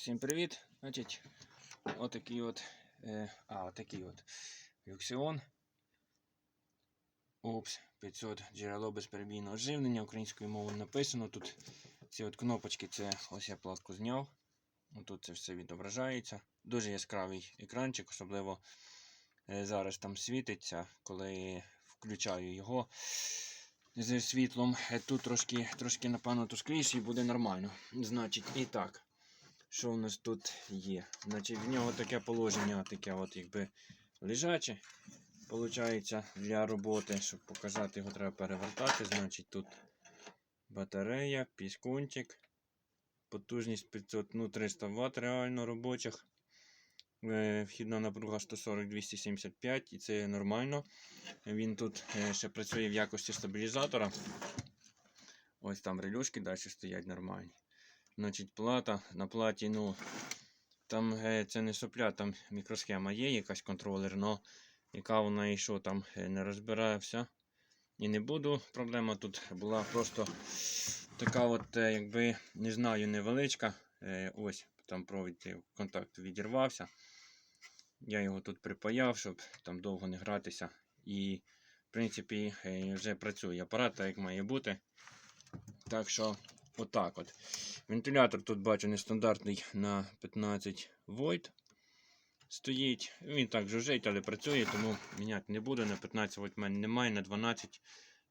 Всім привіт! Значить, отакий от, е, а, отакий от люксіон. Опс, 500 джерело безперебійного живлення. Українською мовою написано. Тут ці от кнопочки, це ось я платку зняв. Тут це все відображається. Дуже яскравий екранчик, особливо е, зараз там світиться, коли включаю його з світлом. Е, Тут трошки, трошки напевно, тускліше і буде нормально. Значить, і так. Що в нас тут є? Значить, в нього таке положення, таке от якби лежаче. Получається для роботи, щоб показати, його треба перевертати. Значить, тут батарея, піскончик. Потужність 500, ну 300 Вт реально робочих. Е, Вхідна напруга 140-275 і це нормально. Він тут е, ще працює в якості стабілізатора. Ось там релюшки далі стоять нормальні. Значить, плата на платі, ну, там е, це не сопля, там мікросхема є, якась контролер, але яка вона і що там е, не розбирався. І не буду. Проблема тут була просто така от, е, якби, не знаю, невеличка. Ось там провід контакт відірвався. Я його тут припаяв, щоб там довго не гратися. І, в принципі, вже працює апарат, так як має бути. Так що, отак от. Вентилятор тут бачу нестандартний на 15 вольт. Стоїть. Він так жужжить, але працює, тому міняти не буду. На 15 вольт в мене немає, на 12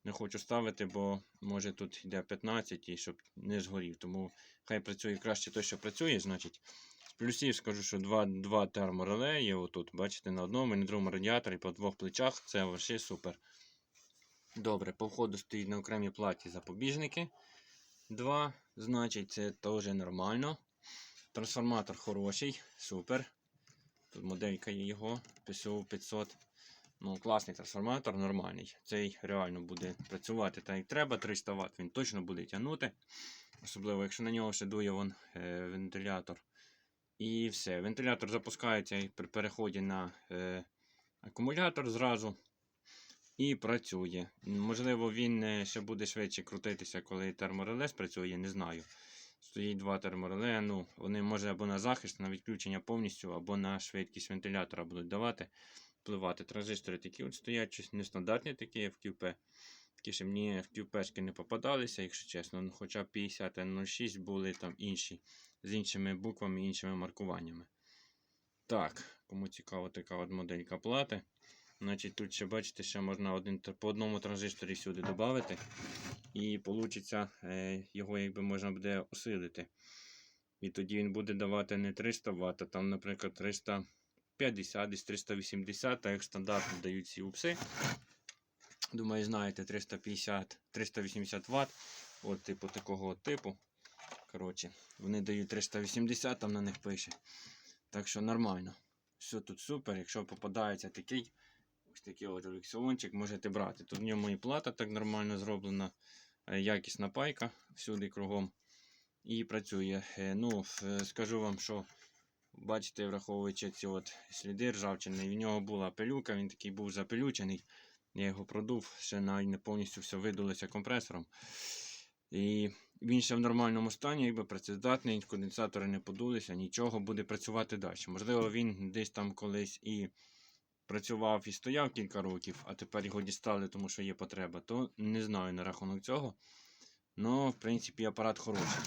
не хочу ставити, бо може тут йде 15 і щоб не згорів. Тому хай працює краще той, що працює. Значить, з плюсів скажу, що два, два термореле є отут. Бачите, на одному і на другому радіаторі по двох плечах. Це взагалі супер. Добре, по входу стоїть на окремій платі запобіжники. Два, значить, це теж нормально. Трансформатор хороший, супер. Тут моделька є його, PSU 500. Ну, класний трансформатор, нормальний. Цей реально буде працювати так як треба. 300 Вт він точно буде тягнути. Особливо, якщо на нього ще дує вон, е, вентилятор. І все. Вентилятор запускається при переході на е, акумулятор зразу. І працює. Можливо, він е, ще буде швидше крутитися, коли термореле спрацює, не знаю. Стоїть два термореле. Ну, вони може або на захист, на відключення повністю, або на швидкість вентилятора будуть давати, впливати. Транзистори такі от стоять, щось нестандартні такі в. Такі ще мені в QP не попадалися, якщо чесно. Ну, Хоча 50 N06 були там інші, з іншими буквами, іншими маркуваннями. Так, кому цікаво така от моделька плати. Значить, тут ще бачите, ще можна один, по одному транзисторі сюди додати. І вийде, його якби можна буде усилити. І тоді він буде давати не 300 Вт, а там, наприклад, 350, десь 380, так як стандартно дають ці упси. Думаю, знаєте, 350, 380 Вт. От, типу, такого типу. Коротше, вони дають 380, там на них пише. Так що нормально. Все тут супер. Якщо попадається такий. Такий от елексіончик можете брати. Тут в ньому і плата так нормально зроблена, е, якісна пайка всюди кругом. І працює. Е, Ну, е, Скажу вам, що бачите, враховуючи ці от сліди ржавчини, в нього була пилюка, він такий був запелючений. Я його продув, ще навіть не повністю все видалося компресором. І він ще в нормальному стані, якби працездатний, конденсатори не подулися, нічого буде працювати далі. Можливо, він десь там колись і працював і стояв кілька років, а тепер його дістали, тому що є потреба, то не знаю на рахунок цього. Ну, в принципі, апарат хороший.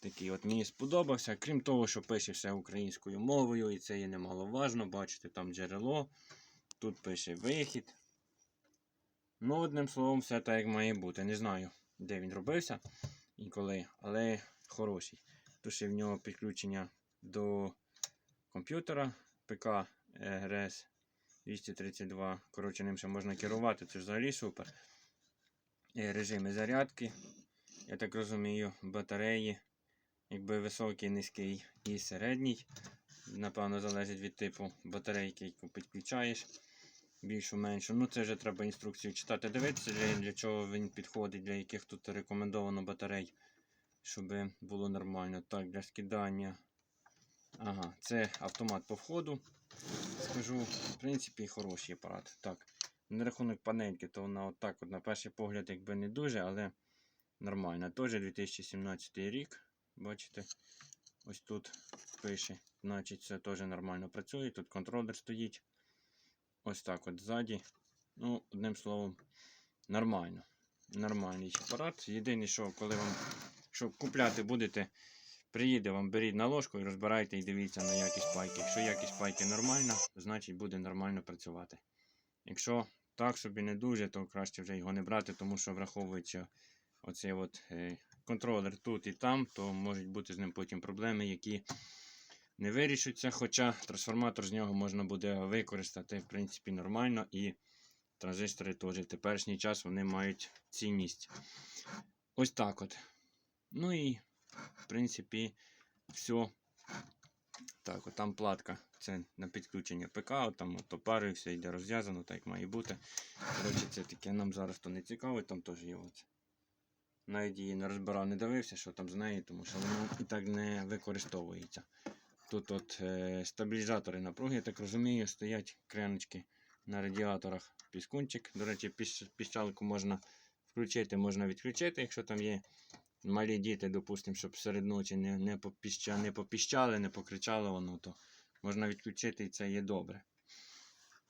Такий от мені сподобався. Крім того, що пише все українською мовою, і це є немаловажно. Бачите, там джерело. Тут пише вихід. Ну, одним словом, все так як має бути. Не знаю, де він робився і коли, але хороший. Тут ще в нього підключення до комп'ютера ПК ГРС 232. Коротше, ним ще можна керувати, це взагалі супер. І режими зарядки. Я так розумію, батареї, якби високий, низький і середній. Напевно, залежить від типу батарейки, яку підключаєш. Більшу меншу. Ну, це вже треба інструкцію читати, дивитися, для, для чого він підходить, для яких тут рекомендовано батарей, щоб було нормально. Так, для скидання. Ага, це автомат по входу. Скажу, в принципі, хороший апарат. Так, на рахунок панельки, то вона отак, от, на перший погляд, якби не дуже, але нормально. Теж 2017 рік. Бачите, Ось тут пише. Значить, це теж нормально працює. Тут контролер стоїть. Ось так от ззаді. Ну, одним словом, нормально. Нормальний апарат. Єдине, що коли вам, що купляти будете, приїде вам, беріть на ложку і розбирайте і дивіться на якість пайки. Якщо якість пайки нормальна, значить буде нормально працювати. Якщо так собі не дуже, то краще вже його не брати, тому що враховуючи оцей от, е, контролер тут і там, то можуть бути з ним потім проблеми, які не вирішуються. Хоча трансформатор з нього можна буде використати, в принципі, нормально. І транзистори теж в теперішній час вони мають цінність. Ось так от. Ну і, принципі, все. Так, от там платка. Це на підключення ПК, от там от все йде розв'язано, так має бути. Коротше, це таке нам зараз то не цікаво, там теж є от. Навіть її не розбирав, не дивився, що там з нею, тому що воно і так не використовується. Тут от е, стабілізатори напруги, я так розумію, стоять креночки на радіаторах. Піскунчик. До речі, піщ, піщалку можна включити, можна відключити, якщо там є малі діти, допустимо, щоб серед ночі не, не, попіща, не попіщали, не покричало воно, то можна відключити і це є добре.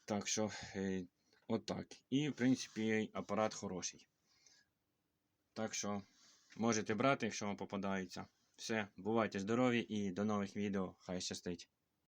Так що, е, отак. І, в принципі, апарат хороший. Так що можете брати, якщо вам попадається. Все, бувайте здорові і до нових відео. Хай щастить.